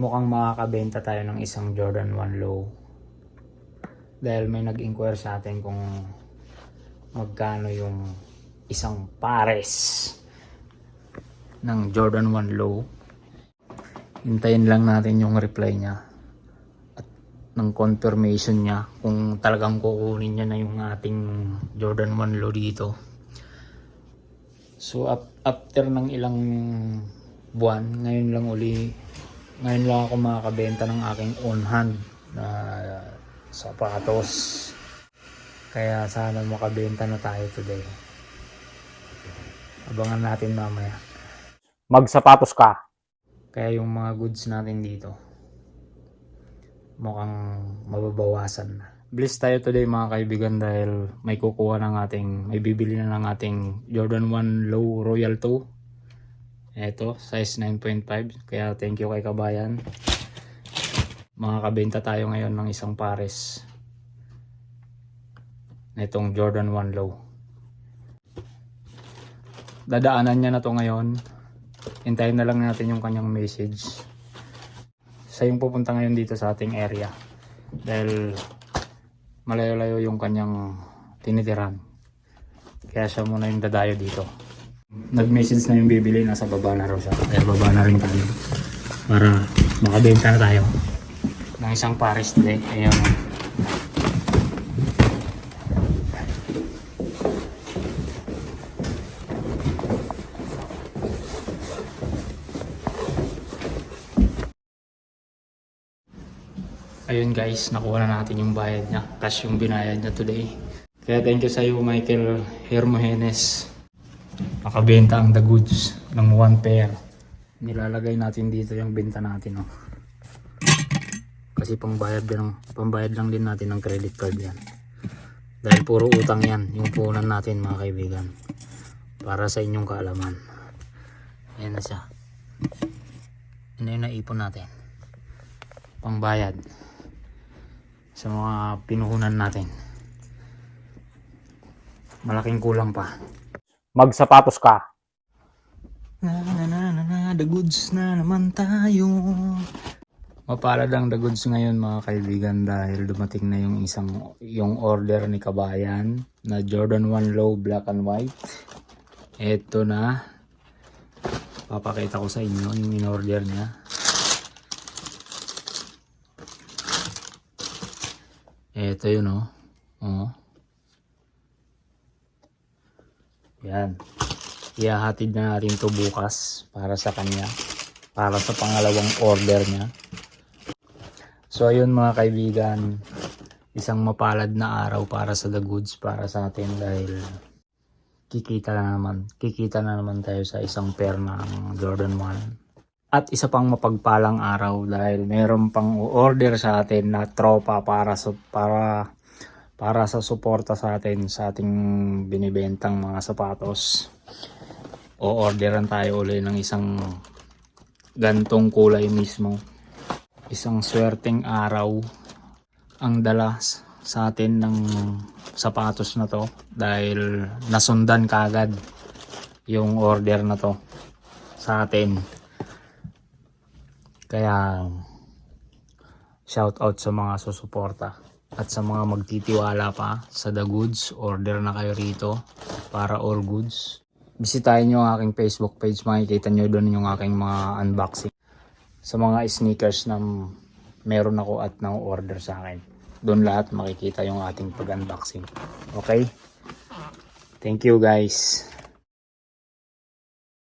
mukhang makakabenta tayo ng isang Jordan 1 Low. Dahil may nag-inquire sa atin kung magkano yung isang pares ng Jordan 1 Low. Hintayin lang natin yung reply niya at ng confirmation niya kung talagang kukunin niya na yung ating Jordan 1 Low dito. So up, after ng ilang buwan, ngayon lang uli, ngayon lang ako makakabenta ng aking on hand na sapatos. Kaya sana makabenta na tayo today. Abangan natin mamaya. Magsapatos ka! Kaya yung mga goods natin dito, mukhang mababawasan na. Bless tayo today mga kaibigan dahil may kukuha ng ating, may bibili na ng ating Jordan 1 Low Royal 2. Ito, size 9.5. Kaya thank you kay Kabayan. Makakabenta tayo ngayon ng isang pares. Itong Jordan 1 Low. Dadaanan niya na to ngayon. Hintayin na lang natin yung kanyang message. Siya yung pupunta ngayon dito sa ating area. Dahil malayo-layo yung kanyang tinitiran. Kaya siya muna yung dadayo dito. Nag-message na yung bibili, nasa baba na raw siya. Kaya baba na rin tayo. Para makabenta na tayo. Ng isang pares today. Ayun. Ayun guys, nakuha na natin yung bayad niya. Cash yung binayad niya today. Kaya thank you sa iyo Michael Hermogenes. Nakabenta ang the goods ng one pair. Nilalagay natin dito yung benta natin. Oh. Kasi pangbayad, din, pambayad lang din natin ng credit card yan. Dahil puro utang yan, yung punan natin mga kaibigan. Para sa inyong kaalaman. Ayan na siya. Ano yung naipon natin? Pangbayad sa mga pinuhunan natin. Malaking kulang pa. Magsapatos ka. Na na na na na, the goods na naman tayo. Mapalad ang the goods ngayon mga kaibigan dahil dumating na yung isang yung order ni Kabayan na Jordan 1 Low Black and White. Ito na. Papakita ko sa inyo yung in-order niya. Ito yun oh. Oh. Yan. Ihahatid na natin to bukas para sa kanya. Para sa pangalawang order niya. So ayun mga kaibigan. Isang mapalad na araw para sa the goods para sa atin dahil kikita na naman. Kikita na naman tayo sa isang pair ng Jordan 1. At isa pang mapagpalang araw dahil meron pang order sa atin na tropa para sa para para sa suporta sa atin sa ating binibentang mga sapatos. O orderan tayo uli ng isang gantong kulay mismo. Isang swerteng araw ang dala sa atin ng sapatos na to dahil nasundan kagad yung order na to sa atin. Kaya shout out sa mga susuporta at sa mga magtitiwala pa sa The Goods, order na kayo rito para all goods. Bisitahin nyo ang aking Facebook page, makikita nyo doon yung aking mga unboxing. Sa mga sneakers na meron ako at na-order sa akin. Doon lahat makikita yung ating pag-unboxing. Okay? Thank you guys.